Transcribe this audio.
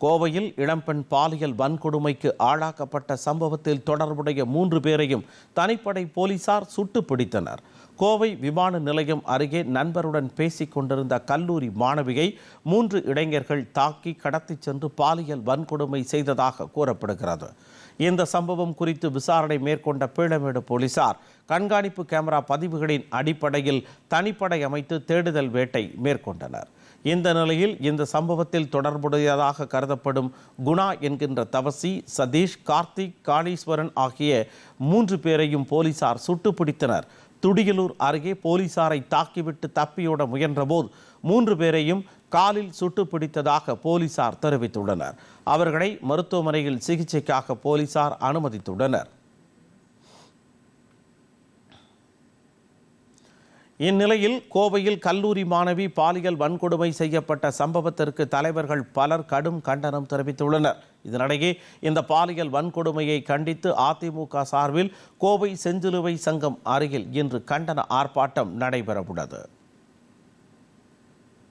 கோவையில் இளம்பெண் பாலியல் வன்கொடுமைக்கு ஆளாக்கப்பட்ட சம்பவத்தில் தொடர்புடைய மூன்று பேரையும் தனிப்படை போலீசார் சுட்டு பிடித்தனர் கோவை விமான நிலையம் அருகே நண்பருடன் பேசிக் கொண்டிருந்த கல்லூரி மாணவியை மூன்று இளைஞர்கள் தாக்கி கடத்திச் சென்று பாலியல் வன்கொடுமை செய்ததாக கூறப்படுகிறது. இந்த சம்பவம் குறித்து விசாரணை மேற்கொண்ட பீளமேடு போலீசார் கண்காணிப்பு கேமரா பதிவுகளின் அடிப்படையில் தனிப்படை அமைத்து தேடுதல் வேட்டை மேற்கொண்டனர். இந்த நிலையில் இந்த சம்பவத்தில் தொடர்புடையதாக கருதப்படும் குணா என்கின்ற தவசி சதீஷ் கார்த்திக் காளீஸ்வரன் ஆகிய மூன்று பேரையும் போலீசார் சுட்டு பிடித்தனர் துடியலூர் அருகே போலீசாரை தாக்கிவிட்டு தப்பியோட முயன்றபோது மூன்று பேரையும் காலில் சுட்டு பிடித்ததாக போலீசார் தெரிவித்துள்ளனர். அவர்களை மருத்துவமனையில் சிகிச்சைக்காக போலீசார் அனுமதித்துள்ளனர். இந்நிலையில் கோவையில் கல்லூரி மாணவி பாலியல் வன்கொடுமை செய்யப்பட்ட சம்பவத்திற்கு தலைவர்கள் பலர் கடும் கண்டனம் தெரிவித்துள்ளனர். இதனிடையே இந்த பாலியல் வன்கொடுமையை கண்டித்து அதிமுக சார்பில் கோவை செஞ்சிலுவை சங்கம் அருகில் இன்று கண்டன ஆர்ப்பாட்டம் நடைபெறவுள்ளது.